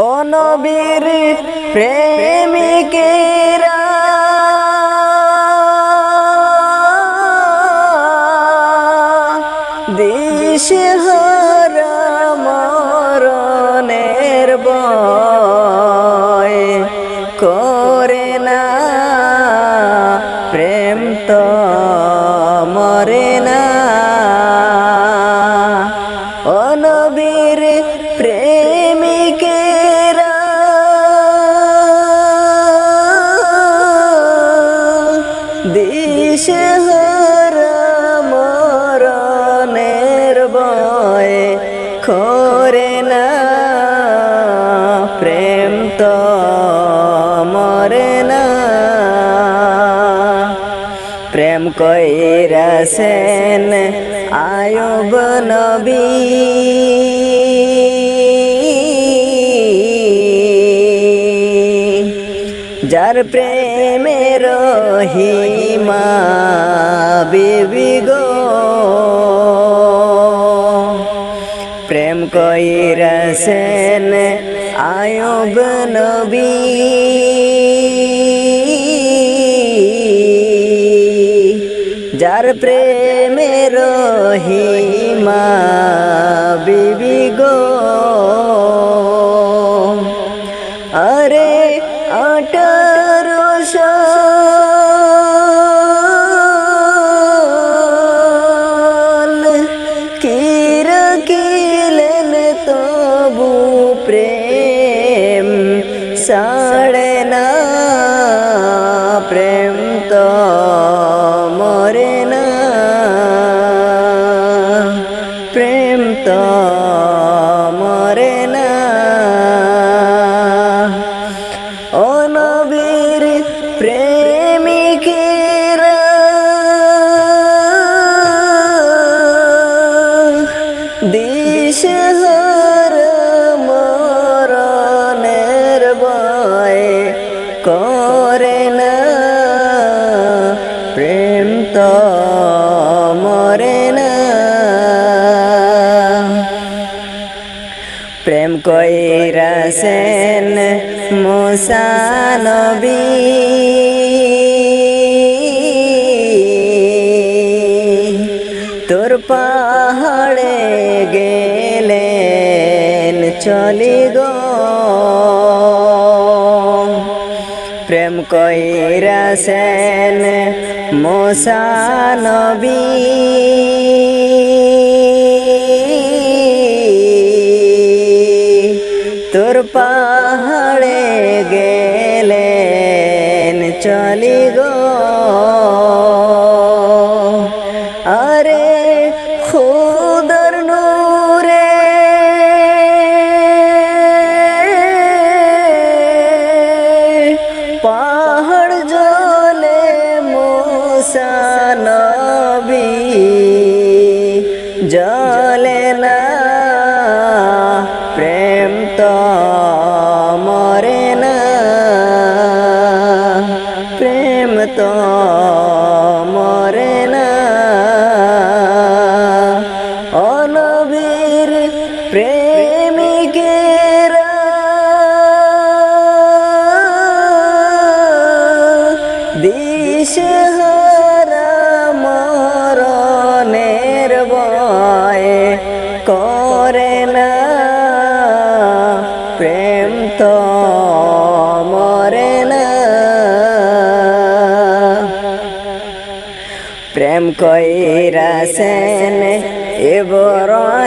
ও নবীর প্রেমিকেরা করে না প্রেম তো মরে না প্রেম কইরাছেন আয়ুব নবী। যার প্রেমের হিমা বিবি গো। নবী যার প্রেমের হিমা বিবি গো। আরে আঠারোশো কির কিলেন তবু প্রেম? sợ কইরাছেন মুসা নবী। তোর পাহাড়ে গেলেন চলি গো। প্রেম কইরাছেন মোসা তোর না। প্রেম তো মরে না। প্রেম কইরাছেন ইব্রাহিম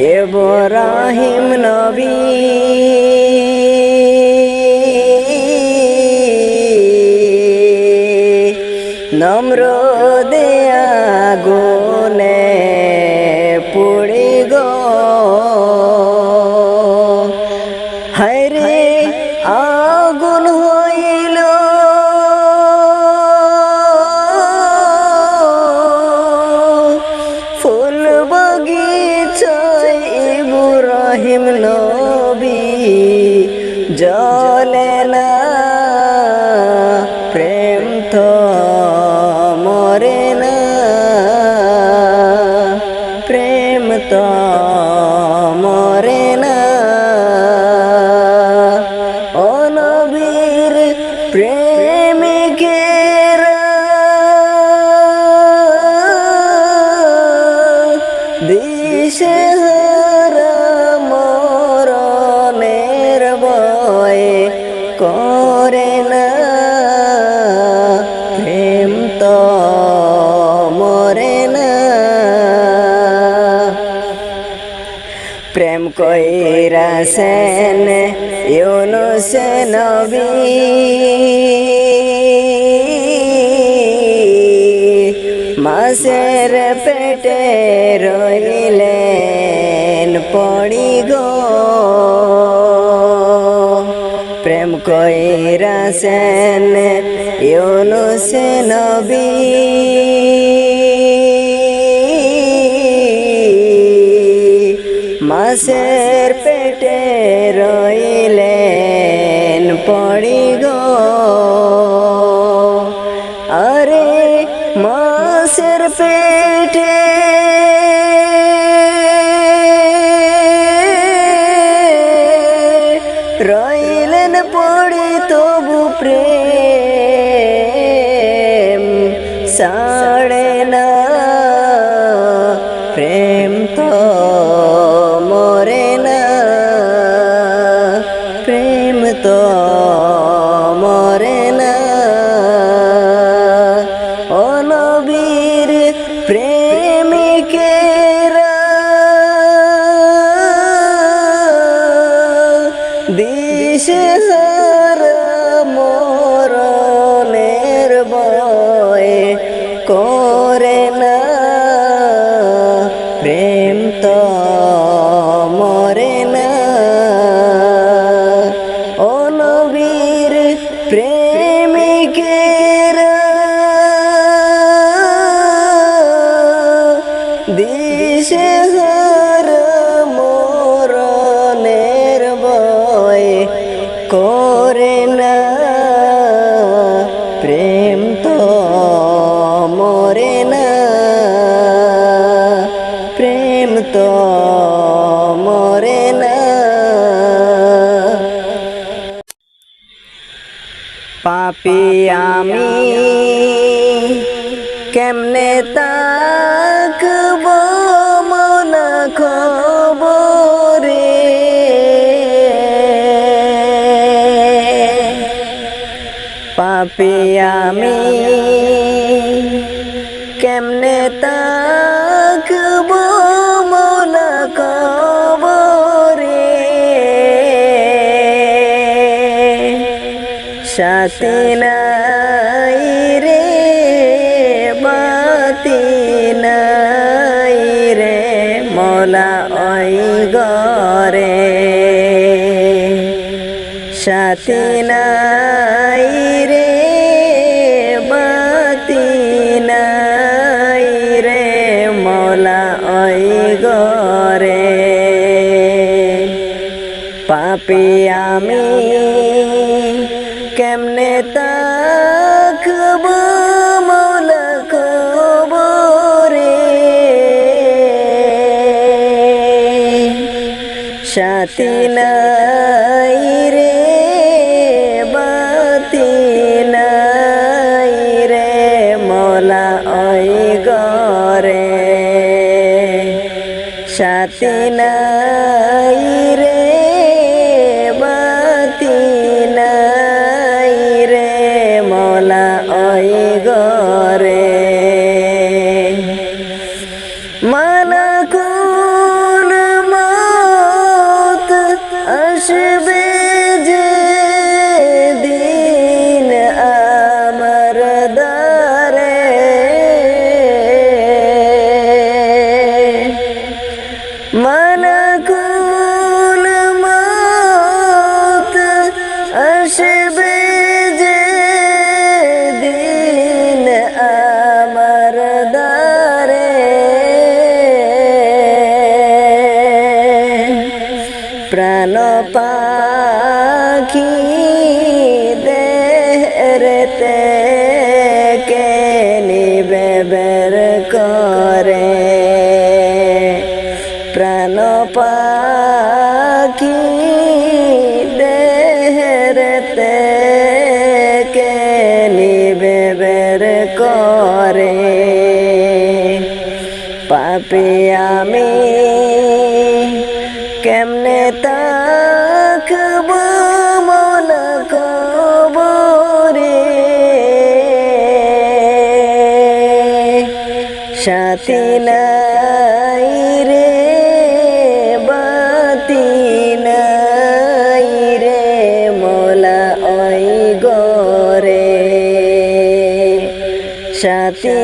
ইব্রাহিম নবী। তো মাসের পেটে রইলেন পড়ি গো প্রেম কইরা সেন ইউনুস নবী। মাসের পেটে রইলেন পড়ি তবু প্রেম প্রেম তো মরে না। প্রেম তো মরে না। পাপি আমি কেমনে তাকব পাপি আমি কেমনে তাকব মনা খবরে সাথে নাই রে বাতি নাই রে মোলা ওই গরে সাথে নাই পাপি আমি কেমনে তাকব মৌলা খবরে সাথী নাই রে, বাতি নাই রে, মোলা ওই গরে সাথী ওই গরে মালাকুল মত আসবে যে দিন আমার দ্বারে? মালাকুল পাপি আমি কেমনে তাকব মন কবরে? সাথী নাই রে, বাতি নাই রে, মোলা ওই গরে সাথী